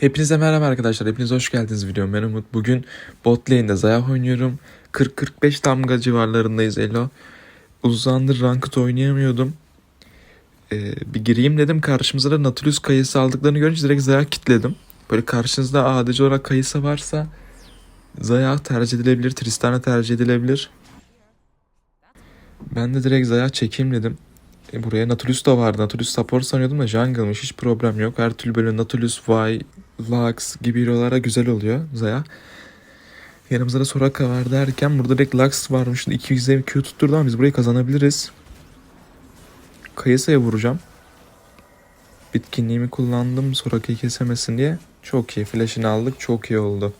Hepinize merhaba arkadaşlar. Hepiniz hoş geldiniz videoma. Ben Umut. Bugün bot lane'de Zayah oynuyorum. 40-45 damga civarlarındayız Elo. Uzandır ranked oynayamıyordum. Ee, bir gireyim dedim. Karşımıza da Nautilus kayısı aldıklarını görünce direkt Zayah kitledim. Böyle karşınızda ADC olarak kayısı varsa Zayah tercih edilebilir. Tristana tercih edilebilir. Ben de direkt Zayah çekeyim dedim. E, buraya Nautilus da vardı. Nautilus support sanıyordum da jungle'mış. Hiç problem yok. Her türlü böyle Nautilus, Vi, Lux gibi hero'lara güzel oluyor Zaya. Yanımızda da Soraka var derken burada direkt Lux varmış. 200'e Q tutturdu ama biz burayı kazanabiliriz. Kayısa'ya vuracağım. Bitkinliğimi kullandım Soraka'yı kesemesin diye. Çok iyi. Flash'ını aldık. Çok iyi oldu.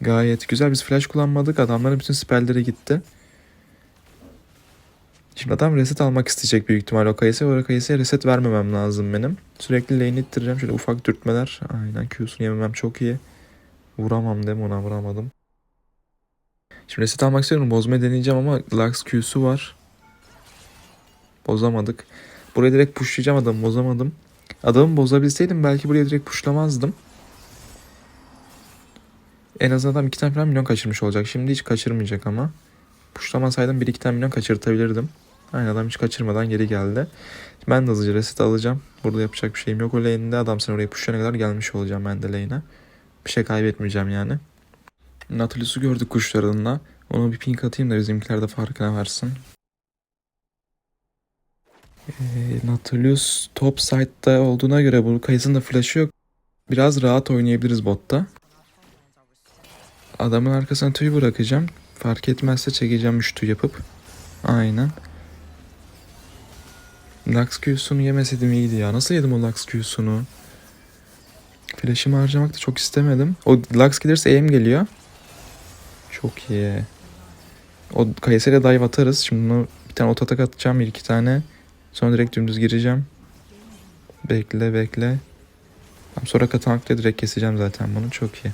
Gayet güzel. Biz flash kullanmadık. Adamların bütün spellleri gitti. Şimdi adam reset almak isteyecek büyük ihtimal o kayısı. O kayısıya reset vermemem lazım benim. Sürekli lane ittireceğim. Şöyle ufak dürtmeler. Aynen Q'sunu yememem çok iyi. Vuramam mi ona vuramadım. Şimdi reset almak istiyorum. Bozmayı deneyeceğim ama Lux Q'su var. Bozamadık. Buraya direkt pushlayacağım adamı. Bozamadım. Adamı bozabilseydim belki buraya direkt pushlamazdım. En azından adam 2 tane falan milyon kaçırmış olacak. Şimdi hiç kaçırmayacak ama. Pushlamasaydım 1-2 tane milyon kaçırtabilirdim. Aynı adam hiç kaçırmadan geri geldi. Ben de hızlıca reset alacağım. Burada yapacak bir şeyim yok. O lane'de adam sen oraya pushlayana kadar gelmiş olacağım ben de lane'e. Bir şey kaybetmeyeceğim yani. Nautilus'u gördük kuşlarında. Ona bir ping atayım da bizimkiler de farkına varsın. Ee, Nautilus top side'da olduğuna göre bu kayısının da flash'ı yok. Biraz rahat oynayabiliriz botta. Adamın arkasına tüy bırakacağım. Fark etmezse çekeceğim üçtü yapıp. Aynen. Lux Q'sunu yemeseydim iyiydi ya. Nasıl yedim o Lux Q'sunu? Flash'ımı harcamak da çok istemedim. O Lux gelirse aim geliyor. Çok iyi. O Kayser'e dive atarız. Şimdi bunu bir tane otatak atacağım. Bir iki tane. Sonra direkt dümdüz gireceğim. Bekle bekle. Tam sonra katankla direkt keseceğim zaten bunu. Çok iyi.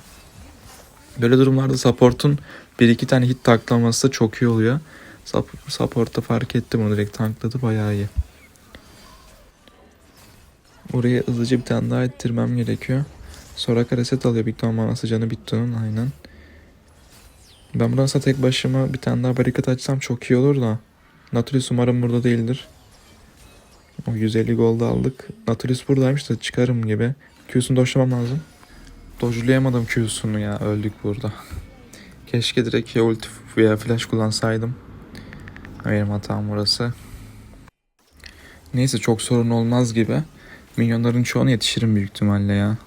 Böyle durumlarda support'un bir iki tane hit taklaması çok iyi oluyor. Sup- Support'ta fark ettim onu direkt tankladı bayağı iyi. Oraya hızlıca bir tane daha ettirmem gerekiyor. Sonra reset alıyor. İhtimal manası canı bitti onun aynen. Ben aslında tek başıma bir tane daha barikat açsam çok iyi olur da. Nautilus umarım burada değildir. O 150 gold aldık. Nautilus buradaymış da çıkarım gibi. Q'sunu doşlamam lazım. Dojlayamadım Q'sunu ya. Öldük burada. Keşke direkt ya ulti veya flash kullansaydım. Benim hatam burası. Neyse çok sorun olmaz gibi. Minyonların çoğunu yetişirim büyük ihtimalle ya.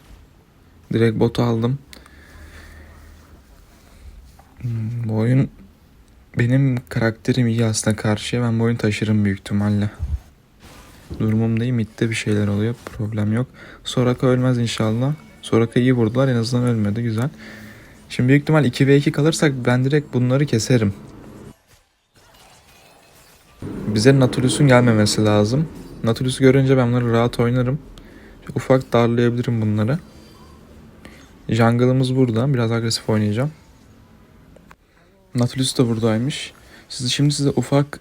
Direkt botu aldım. Hmm, Bu oyun benim karakterim iyi aslında karşıya. Ben bu oyunu taşırım büyük ihtimalle. Durumum değil. Mid'de bir şeyler oluyor. Problem yok. Soraka ölmez inşallah. Soraka iyi vurdular. En azından ölmedi. Güzel. Şimdi büyük ihtimal 2v2 kalırsak ben direkt bunları keserim. Bize Nautilus'un gelmemesi lazım. Nautilus'u görünce ben bunları rahat oynarım. Ufak darlayabilirim bunları. Jungle'ımız burada. Biraz agresif oynayacağım. Nautilus da buradaymış. Sizi şimdi size ufak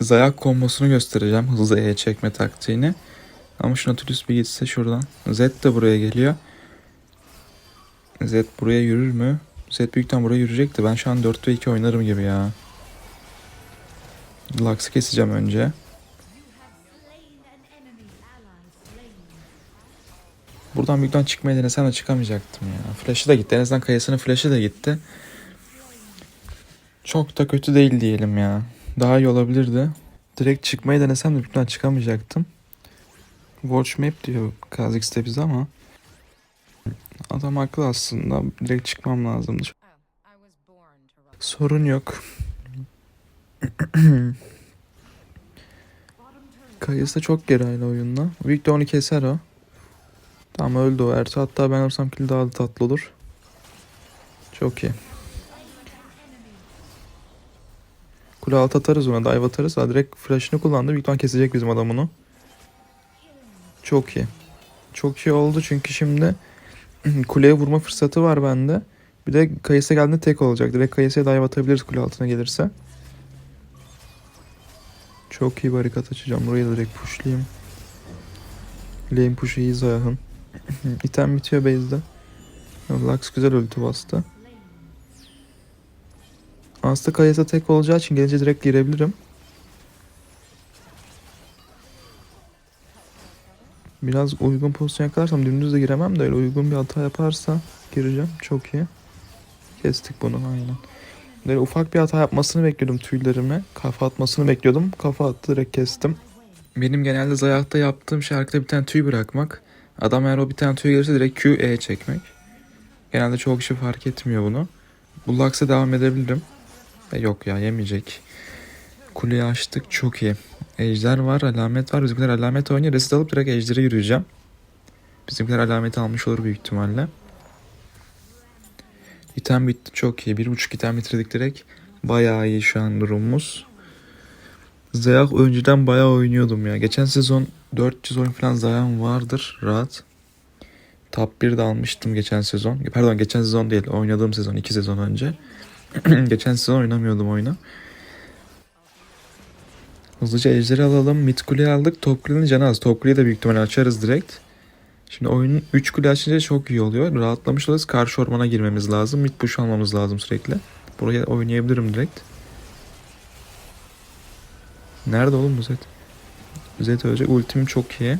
zayak kombosunu göstereceğim. Hızlı E çekme taktiğini. Ama şu Nautilus bir gitse şuradan. Z de buraya geliyor. Z buraya yürür mü? Z büyükten buraya yürüyecekti. Ben şu an 4 ve 2 oynarım gibi ya. Lux'ı keseceğim önce. Buradan büyükten çıkmayı denesem de çıkamayacaktım ya. Flash'ı da gitti. En azından kayasının flash'ı da gitti. Çok da kötü değil diyelim ya. Daha iyi olabilirdi. Direkt çıkmayı denesem de büyükten çıkamayacaktım. Watch map diyor Kha'Zix'te bize ama. Adam haklı aslında. Direkt çıkmam lazımdı. Sorun yok. Kayısı çok geri hala oyunda. Büyük onu keser o. Tamam öldü o Ertuğ. Hatta ben olsam kill daha da tatlı olur. Çok iyi. Kule alt atarız ona. Dive atarız. Ha, direkt flash'ını kullandı. Büyük ihtimal kesecek bizim adam onu. Çok iyi. Çok iyi oldu çünkü şimdi kuleye vurma fırsatı var bende. Bir de kayısı geldiğinde tek olacak. Direkt kayısıya dive atabiliriz kule altına gelirse. Çok iyi barikat açacağım. Buraya da direkt pushlayayım. Lane push'u iyi Zayah'ın. İtem bitiyor base'de. Lux güzel ulti bastı. Aslında Kayasa tek olacağı için gelince direkt girebilirim. Biraz uygun pozisyon yakalarsam dümdüz de giremem de öyle uygun bir hata yaparsa gireceğim. Çok iyi. Kestik bunu aynen. Böyle ufak bir hata yapmasını bekliyordum tüylerime. Kafa atmasını bekliyordum. Kafa attı direkt kestim. Benim genelde Zayak'ta yaptığım şarkıda bir tane tüy bırakmak. Adam eğer o bir tane tüy gelirse direkt Q, E çekmek. Genelde çoğu kişi fark etmiyor bunu. Bu Lux'a devam edebilirim. E yok ya yemeyecek. Kuleyi açtık çok iyi. Ejder var, alamet var. Bizimkiler alamet oynuyor. Resit alıp direkt ejdere yürüyeceğim. Bizimkiler alameti almış olur büyük ihtimalle. İtem bitti çok iyi. Bir buçuk item bitirdik direkt. Bayağı iyi şu an durumumuz. Zayak önceden bayağı oynuyordum ya. Geçen sezon 400 oyun falan Zayak'ım vardır rahat. Top 1 de almıştım geçen sezon. Pardon geçen sezon değil. Oynadığım sezon 2 sezon önce. geçen sezon oynamıyordum oyunu. Hızlıca ejderi alalım. Mid kuleyi aldık. Top kulenin canı az. Top kuleyi de büyük ihtimalle açarız direkt. Şimdi oyunun 3 kule açınca çok iyi oluyor. Rahatlamış oluruz. Karşı ormana girmemiz lazım. Mid push almamız lazım sürekli. Buraya oynayabilirim direkt. Nerede oğlum bu Zed? Zed ölecek. Ultim çok iyi.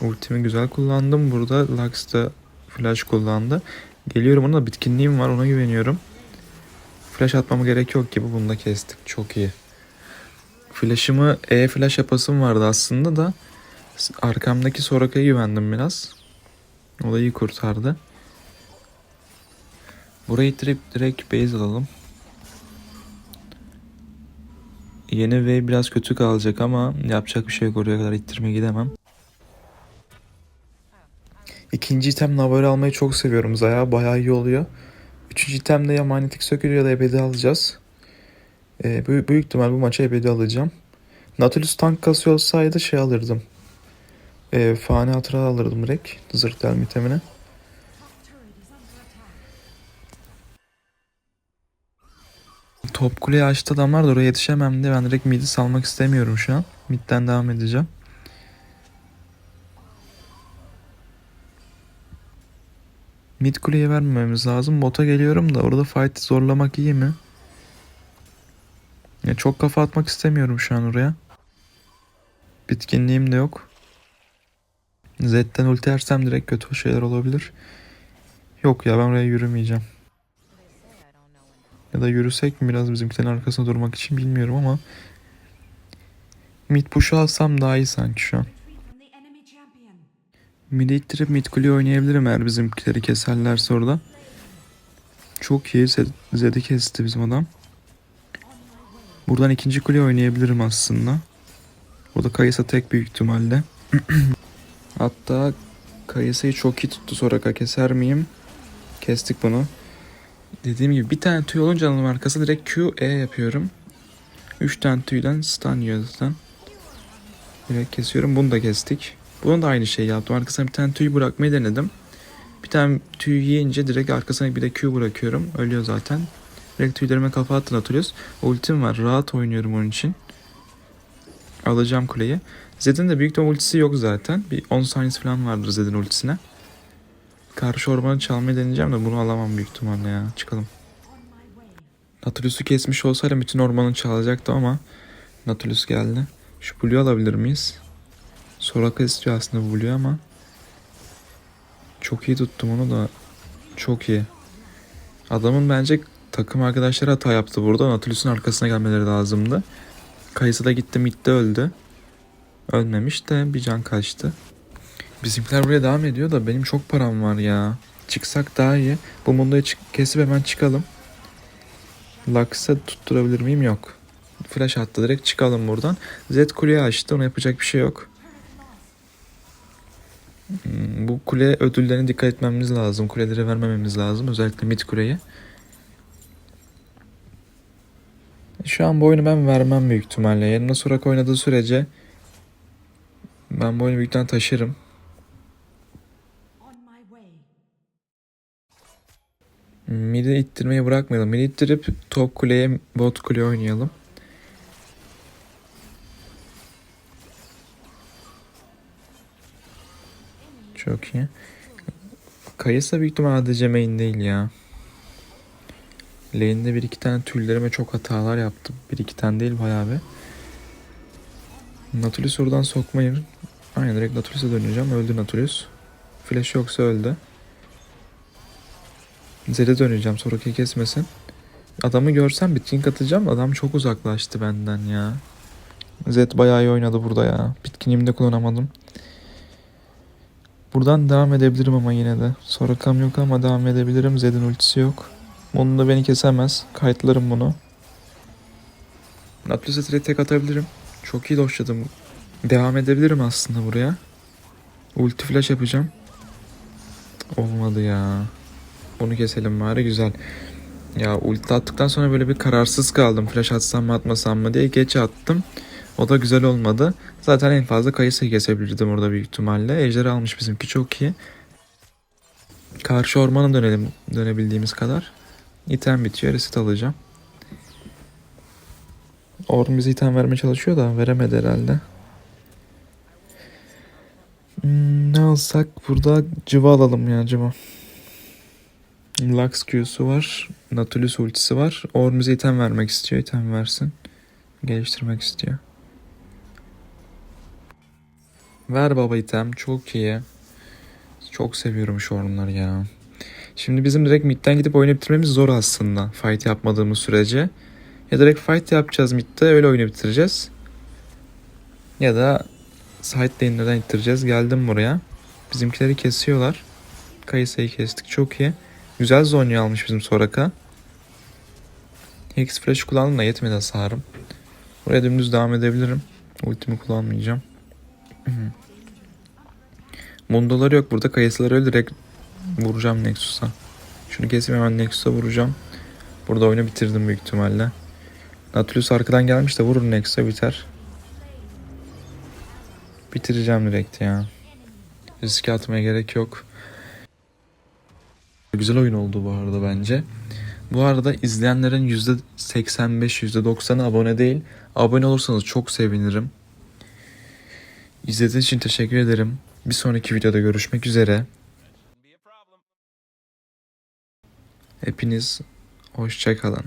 Ultimi güzel kullandım. Burada Lux da flash kullandı. Geliyorum ona da bitkinliğim var. Ona güveniyorum. Flash atmama gerek yok gibi. Bunu da kestik. Çok iyi. Flash'ımı E flash yapasım vardı aslında da arkamdaki Soraka'ya güvendim biraz. O da iyi kurtardı. Burayı direkt, direkt base alalım. Yeni wave biraz kötü kalacak ama yapacak bir şey yok oraya kadar ittirmeye gidemem. İkinci item Navar'ı almayı çok seviyorum. Zaya bayağı iyi oluyor. Üçüncü itemde ya manyetik sökülü ya da ebedi alacağız. Ee, büyük, büyük ihtimal bu maçı ebedi alacağım. Nautilus tank kasıyor olsaydı şey alırdım. Ee, fani hatıra alırdım direkt. Zırt delme itemine. Top kuleyi açtı adamlar da oraya yetişemem diye ben direkt midi salmak istemiyorum şu an. Midden devam edeceğim. Mid kuleye vermememiz lazım. Bota geliyorum da orada fight zorlamak iyi mi? Ya çok kafa atmak istemiyorum şu an oraya. Bitkinliğim de yok. Z'den ulti yersem direkt kötü şeyler olabilir. Yok ya ben oraya yürümeyeceğim. Ya da yürüsek mi biraz bizimkilerin arkasında durmak için bilmiyorum ama mid push'u alsam daha iyi sanki şu an. Mid'i ittirip mid kuleyi oynayabilirim eğer bizimkileri keserlerse orada. Çok iyi. Zed- Zed'i kesti bizim adam. Buradan ikinci kuleyi oynayabilirim aslında. Burada Kayısa tek büyük ihtimalle. Hatta Kayısa'yı çok iyi tuttu Soraka keser miyim? Kestik bunu. Dediğim gibi bir tane tüy olunca anım arkası direkt Q, E yapıyorum. 3 tane tüyden stun zaten. Direkt kesiyorum. Bunu da kestik. Bunu da aynı şey yaptım. Arkasına bir tane tüy bırakmayı denedim. Bir tane tüy yiyince direkt arkasına bir de Q bırakıyorum. Ölüyor zaten. Direkt tüylerime kafa attın atıyoruz. Ultim var. Rahat oynuyorum onun için. Alacağım kuleyi. Zed'in de büyük ihtimal ultisi yok zaten. Bir 10 saniyesi falan vardır Zed'in ultisine. Karşı ormanı çalmayı deneyeceğim de bunu alamam büyük ihtimalle ya. Çıkalım. Nautilus'u kesmiş olsaydım bütün ormanı çalacaktı ama Nautilus geldi. Şu Blue'yu alabilir miyiz? Soraka istiyor aslında bu Blue'yu ama çok iyi tuttum onu da çok iyi. Adamın bence takım arkadaşları hata yaptı burada. Nautilus'un arkasına gelmeleri lazımdı. Kayısı da gitti midde öldü. Ölmemiş de bir can kaçtı. Bizimkiler buraya devam ediyor da benim çok param var ya. Çıksak daha iyi. Bu mundoyu kesip hemen çıkalım. Lux'a tutturabilir miyim? Yok. Flash attı direkt çıkalım buradan. Z kuleyi açtı ona yapacak bir şey yok. Hmm, Bu kule ödüllerine dikkat etmemiz lazım. Kuleleri vermememiz lazım. Özellikle mid kuleyi. Şu an bu oyunu ben vermem büyük ihtimalle. Yanına Sorak oynadığı sürece ben bu oyunu büyükten taşırım. Mid'i ittirmeyi bırakmayalım. Mid'i ittirip top kuleye, bot kuleye oynayalım. Çok iyi. Kayısa büyük ihtimal ADC main değil ya. Lane'de bir iki tane tüllerime çok hatalar yaptım. Bir iki tane değil bayağı bir. Nautilus oradan sokmayın. Aynen direkt Nautilus'a döneceğim. Öldü Nautilus. Flash yoksa öldü. Zed'e döneceğim. Sonraki kesmesin. Adamı görsem bitkin atacağım. Adam çok uzaklaştı benden ya. Zed bayağı iyi oynadı burada ya. Bitkinimi de kullanamadım. Buradan devam edebilirim ama yine de. Sorakam yok ama devam edebilirim. Zed'in ultisi yok. Onun da beni kesemez. Kayıtlarım bunu. Nautilus'a direkt tek atabilirim. Çok iyi doşladım. Devam edebilirim aslında buraya. Ulti flash yapacağım. Olmadı ya. Onu keselim bari güzel. Ya ulti attıktan sonra böyle bir kararsız kaldım. Flash atsam mı atmasam mı diye geç attım. O da güzel olmadı. Zaten en fazla kayısıyı kesebilirdim orada büyük ihtimalle. Ejder almış bizimki çok iyi. Karşı ormana dönelim dönebildiğimiz kadar. İtem bitiyor. Reset alacağım. Orm bize item vermeye çalışıyor da veremedi herhalde. Hmm, ne alsak burada cıva alalım ya cıva. Lux Q'su var. Nautilus ultisi var. Orm bize item vermek istiyor. item versin. Geliştirmek istiyor. Ver baba item. Çok iyi. Çok seviyorum şu ormları ya. Şimdi bizim direkt midden gidip oyunu bitirmemiz zor aslında. Fight yapmadığımız sürece. Ya direkt fight yapacağız midde öyle oyunu bitireceğiz. Ya da side lane'lerden ittireceğiz. Geldim buraya. Bizimkileri kesiyorlar. Kayısayı kestik. Çok iyi. Güzel Zonya almış bizim Soraka. Hex Flash kullandım da yetmedi hasarım. Buraya dümdüz devam edebilirim. Ultimi kullanmayacağım. Mundoları yok burada. Kayısıları öyle direkt vuracağım Nexus'a. Şunu keseyim hemen Nexus'a vuracağım. Burada oyunu bitirdim büyük ihtimalle. Nautilus arkadan gelmiş de vurur Nexus'a biter. Bitireceğim direkt ya. Riske atmaya gerek yok. Güzel oyun oldu bu arada bence. Bu arada izleyenlerin %85, %90'ı abone değil. Abone olursanız çok sevinirim. İzlediğiniz için teşekkür ederim. Bir sonraki videoda görüşmek üzere. Hepiniz hoşçakalın.